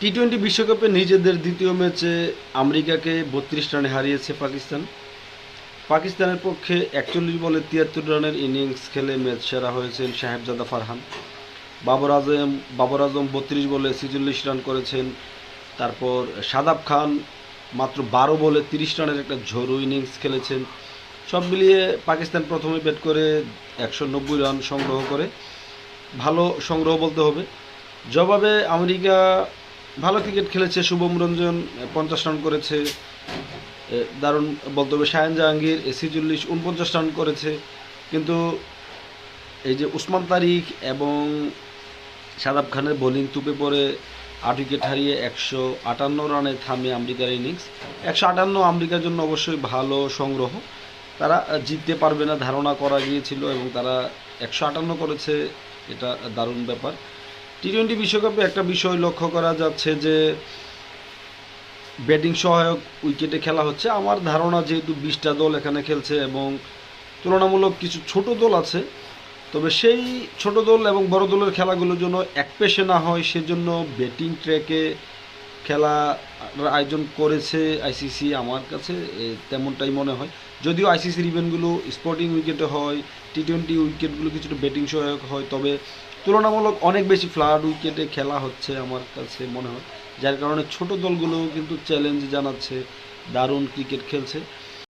T twenty বিশ্বকাপে নিজেদের দ্বিতীয় ম্যাচে আমেরিকাকে বত্রিশ রানে হারিয়েছে পাকিস্তান। পাকিস্তানের পক্ষে একচল্লিশ বলে তিয়াত্তর রানের ইনিংস খেলে ম্যাচ সেরা হয়েছেন সাহেবজাদা ফারহান। বাবর আজম বাবর আজম বত্রিশ বলে ছেচল্লিশ রান করেছেন। তারপর সাদাব খান মাত্র বারো বলে তিরিশ রানের একটা ঝোড়ো ইনিংস খেলেছেন। সব মিলিয়ে পাকিস্তান প্রথমে ব্যাট করে একশো নব্বই রান সংগ্রহ করে। ভালো সংগ্রহ বলতে হবে। জবাবে আমেরিকা ভালো ক্রিকেট খেলেছে, শুভম রঞ্জন পঞ্চাশ রান করেছে দারুণ বলতে হবে শায়ান জাহাঙ্গীর ছেচল্লিশ উনপঞ্চাশ রান করেছে। কিন্তু এই যে উসমান তারিক এবং সাদাব খানের বোলিং তুপে পড়ে আট উইকেট হারিয়ে একশো আটান্ন রানে থামে আমেরিকার ইনিংস একশো আটান্ন আমেরিকার জন্য অবশ্যই ভালো সংগ্রহ। তারা জিততে পারবে না, ধারণা করা গিয়েছিল এবং তারা একশো আটান্ন করেছে, এটা দারুণ ব্যাপার। টি টোয়েন্টি বিশ্বকাপে একটা বিষয় লক্ষ্য করা যাচ্ছে যে ব্যাটিং সহায়ক উইকেটে খেলা হচ্ছে। আমার ধারণা যেহেতু বিশটা দল এখানে খেলছে এবং তুলনামূলক কিছু ছোট দল আছে, তবে সেই ছোট দল এবং বড় দলের খেলাগুলোর জন্য এক পেশে না হয় সেজন্য ব্যাটিং ট্র্যাকে খেলা আয়োজন করেছে আইসিসি আমার কাছে তেমনটাই মনে হয়। যদিও আইসিসির ইভেন্টগুলো স্পোর্টিং উইকেটে হয় টি টোয়েন্টি উইকেটগুলো কিছুটা ব্যাটিং সহায়ক হয়, তবে তুলনামূলক অনেক বেশি ফ্লাড উইকেটে খেলা হচ্ছে আমার কাছে মনে হয়। যার কারণে ছোট দলগুলো কিন্তু চ্যালেঞ্জ জানাচ্ছে, দারুণ ক্রিকেট খেলছে।